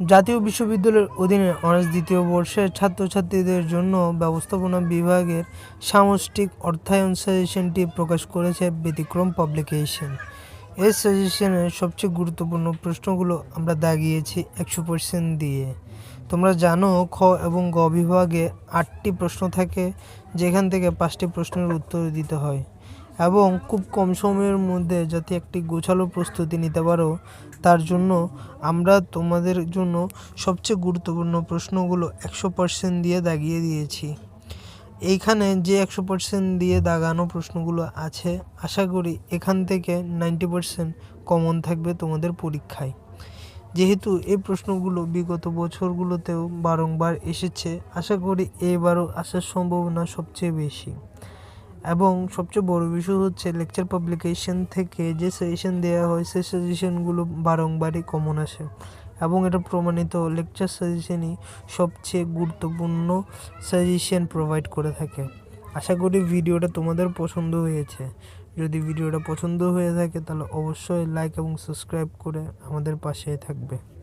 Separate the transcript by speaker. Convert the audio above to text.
Speaker 1: জাতীয় বিশ্ববিদ্যালয়ের অধীনে অনার্স দ্বিতীয় বর্ষের ছাত্রছাত্রীদের জন্য ব্যবস্থাপনা বিভাগের সামষ্টিক অর্থায়ন সাজেশনটি প্রকাশ করেছে ব্যতিক্রম পাবলিকেশন। এই সাজেশনের সবচেয়ে গুরুত্বপূর্ণ প্রশ্নগুলো আমরা দাগিয়েছি একশো পার্সেন্ট দিয়ে। তোমরা জানো খ এবং গ বিভাগে আটটি প্রশ্ন থাকে, যেখান থেকে পাঁচটি প্রশ্নের উত্তর দিতে হয়। এবং খুব কম সময়ের মধ্যে যাতে একটি গোছালো প্রস্তুতি নিতে পারো, তার জন্য আমরা তোমাদের জন্য সবচেয়ে গুরুত্বপূর্ণ প্রশ্নগুলো একশো পার্সেন্ট দিয়ে দাগিয়ে দিয়েছি। এইখানে যে একশো পার্সেন্ট দিয়ে দাগানো প্রশ্নগুলো আছে, আশা করি এখান থেকে নাইনটি পার্সেন্ট কমন থাকবে তোমাদের পরীক্ষায়। যেহেতু এই প্রশ্নগুলো বিগত বছরগুলোতেও বারংবার এসেছে, আশা করি এবারও আসার সম্ভাবনা সবচেয়ে বেশি। এবং সবচেয়ে বড় বিষয় হচ্ছে লেকচার পাবলিকেশন থেকে যে সাজেশন দেওয়া হয় সেই সাজেশনগুলো বারংবারই কমন আসে। এবং এটা প্রমাণিত লেকচার সাজেশনই সবচেয়ে গুরুত্বপূর্ণ সাজেশন প্রোভাইড করে থাকে। আশা করি ভিডিওটা তোমাদের পছন্দ হয়েছে। যদি ভিডিওটা পছন্দ হয়ে থাকে, তাহলে অবশ্যই লাইক এবং সাবস্ক্রাইব করে আমাদের পাশে থাকবে।